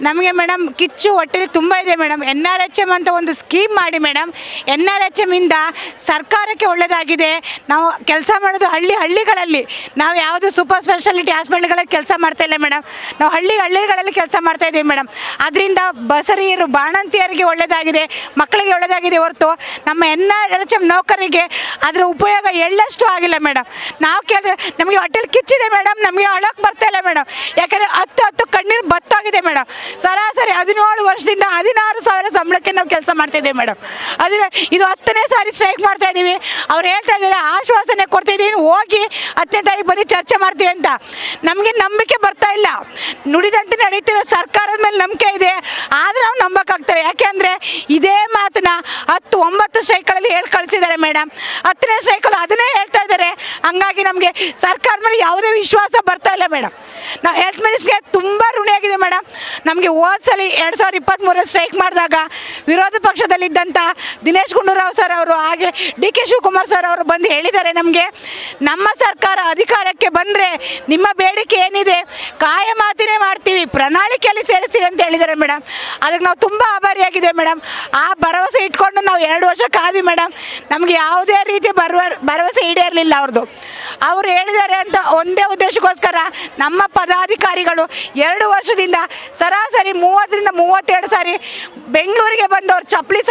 ನಮಗೆ ಮೇಡಮ್ ಕಿಚ್ಚು ಹೊಟ್ಟೆಲಿ ತುಂಬ ಇದೆ madam. N R H M ಅಂತ ಒಂದು ಸ್ಕೀಮ್ ಮಾಡಿ ಮೇಡಮ್. ಎನ್ ಆರ್ ಎಚ್ ಎಮ್ಮಿಂದ ಸರ್ಕಾರಕ್ಕೆ ಒಳ್ಳೆಯದಾಗಿದೆ ನಾವು ಕೆಲಸ ಮಾಡೋದು ಹಳ್ಳಿ ಹಳ್ಳಿಗಳಲ್ಲಿ. ನಾವು ಯಾವುದು ಸೂಪರ್ ಸ್ಪೆಷಾಲಿಟಿ ಹಾಸ್ಪಿಟ್ಲ್ಗಳಲ್ಲಿ ಕೆಲಸ ಮಾಡ್ತಾ ಇಲ್ಲ ಮೇಡಮ್. ನಾವು ಹಳ್ಳಿ ಹಳ್ಳಿಗಳಲ್ಲಿ ಕೆಲಸ ಮಾಡ್ತಾ ಇದ್ದೀವಿ ಮೇಡಮ್. ಅದರಿಂದ ಬಸರಿಯರು, ಬಾಣಂತಿಯರಿಗೆ ಒಳ್ಳೆಯದಾಗಿದೆ ಮಕ್ಕಳಿಗೆ ಒಳ್ಳೆಯದಾಗಿದೆ ಹೊರತು ನಮ್ಮ ಎನ್ ಆರ್ ಎಚ್ ಎಂ ನೌಕರಿಗೆ ಅದರ ಉಪಯೋಗ ಎಳ್ಳಷ್ಟು ಆಗಿಲ್ಲ ಮೇಡಮ್. ನಾವು ಕೇಳಿದ್ರೆ ನಮಗೆ ಹೊಟ್ಟೆಲಿ ಕಿಚ್ಚಿದೆ ಮೇಡಮ್. ನಮಗೆ ಅಳೋಕೆ ಬರ್ತಾ ಇಲ್ಲ ಮೇಡಮ್. ಯಾಕಂದರೆ ಹತ್ತು ಹತ್ತು ಕಣ್ಣೀರು ಬತ್ತಾಗಿದೆ ಮೇಡಮ್ ಸರಾಸರಿ ಹದಿನೇಳು ವರ್ಷದಿಂದ ಹದಿನಾರು ಸಾವಿರ ಸಂಬಳಕ್ಕೆ ನಾವು ಕೆಲಸ ಮಾಡ್ತಿದ್ದೀವಿ ಮೇಡಮ್ ಅದನ್ನ ಇದು ಹತ್ತನೇ ಸಾರಿ ಸ್ಟ್ರೈಕ್ ಮಾಡ್ತಾ ಇದ್ದೀವಿ. ಅವ್ರು ಹೇಳ್ತಾ ಇದ್ದಾರೆ, ಆಶ್ವಾಸನೆ ಕೊಡ್ತಿದ್ದೀನಿ ಹೋಗಿ ಹತ್ತನೇ ತಾರೀಕು ಬನ್ನಿ, ಚರ್ಚೆ ಮಾಡ್ತೀವಿ ಅಂತ. ನಮಗೆ ನಂಬಿಕೆ ಬರ್ತಾ ಇಲ್ಲ. ನುಡಿದಂತೆ ನಡೀತಿರೋ ಸರ್ಕಾರದ ಮೇಲೆ ನಂಬಿಕೆ ಇದೆ. ಆದರೆ ಅವ್ರು ನಂಬಕ್ಕಾಗ್ತಾರೆ. ಯಾಕೆಂದರೆ ಇದೇ ಸ್ಟ್ರೈಕ್ಗಳಲ್ಲಿ ಹೇಳಿ ಕಳಿಸಿದ್ದಾರೆ ಮೇಡಮ್. ಹತ್ತನೇ ಸ್ಟ್ರೈಕಲ್ಲಿ ಅದನ್ನೇ ಹೇಳ್ತಾ ಇದ್ದಾರೆ. ಹಂಗಾಗಿ ನಮಗೆ ಸರ್ಕಾರದ ಮೇಲೆ ಯಾವುದೇ ವಿಶ್ವಾಸ ಬರ್ತಾ ಇಲ್ಲ ಮೇಡಮ್. ನಾವು ಹೆಲ್ತ್ ಮಿನಿಸ್ಟ್ರಿಗೆ ತುಂಬ ಋಣಿಯಾಗಿದೆ ಮೇಡಮ್. ನಮಗೆ ಸಲ ಎರಡು ಸಾವಿರದ ಇಪ್ಪತ್ತ್ಮೂರಲ್ಲಿ ಸ್ಟ್ರೈಕ್ ಮಾಡಿದಾಗ ವಿರೋಧ ಪಕ್ಷದಲ್ಲಿದ್ದಂಥ ದಿನೇಶ್ ಗುಂಡೂರಾವ್ ಸರ್ ಅವರು ಹಾಗೆ ಡಿ ಕೆ ಶಿವಕುಮಾರ್ ಸರ್ ಅವರು ಬಂದು ಹೇಳಿದ್ದಾರೆ ನಮಗೆ. ನಮ್ಮ ಸರ್ಕಾರ ಅಧಿಕಾರಕ್ಕೆ ಬಂದರೆ ನಿಮ್ಮ ಬೇಡಿಕೆ ಏನಿದೆ? ಕಾಯ ಮಾತಿನೇ ಮಾಡ್ತೀವಿ. ಪ್ರಣಾಳಿಕೆಯಲ್ಲಿ ಸೇರಿಸ್ತೀವಿ ಅಂತ ಹೇಳಿದ್ದಾರೆ ಮೇಡಮ್. ಅದಕ್ಕೆ ನಾವು ತುಂಬ ಆಭಾರಿಯಾಗಿದ್ದೇವೆ ಮೇಡಮ್. ಆ ಭರವಸೆ ಇಟ್ಕೊಂಡು ನಾವು ಎರಡು ವರ್ಷ ಕಾದ್ವಿ ಮೇಡಮ್. ನಮಗೆ ಯಾವುದೇ ರೀತಿ ಬರುವ, ಭರವಸೆ ಈಡೇರಲಿಲ್ಲ ಅವ್ರದ್ದು. ಅವರು ಹೇಳಿದ್ದಾರೆ ಅಂತ ಒಂದೇ ಉದ್ದೇಶಕ್ಕೋಸ್ಕರ ನಮ್ಮ ಪದಾಧಿಕಾರಿಗಳು ಎರಡು ವರ್ಷದಿಂದ ಸರಾಸರಿ ಮೂವತ್ತರಿಂದ ಮೂವತ್ತೆರಡು ಸಾರಿ ಬೆಂಗಳೂರಿಗೆ ಬಂದು ಚಪ್ಪಲಿ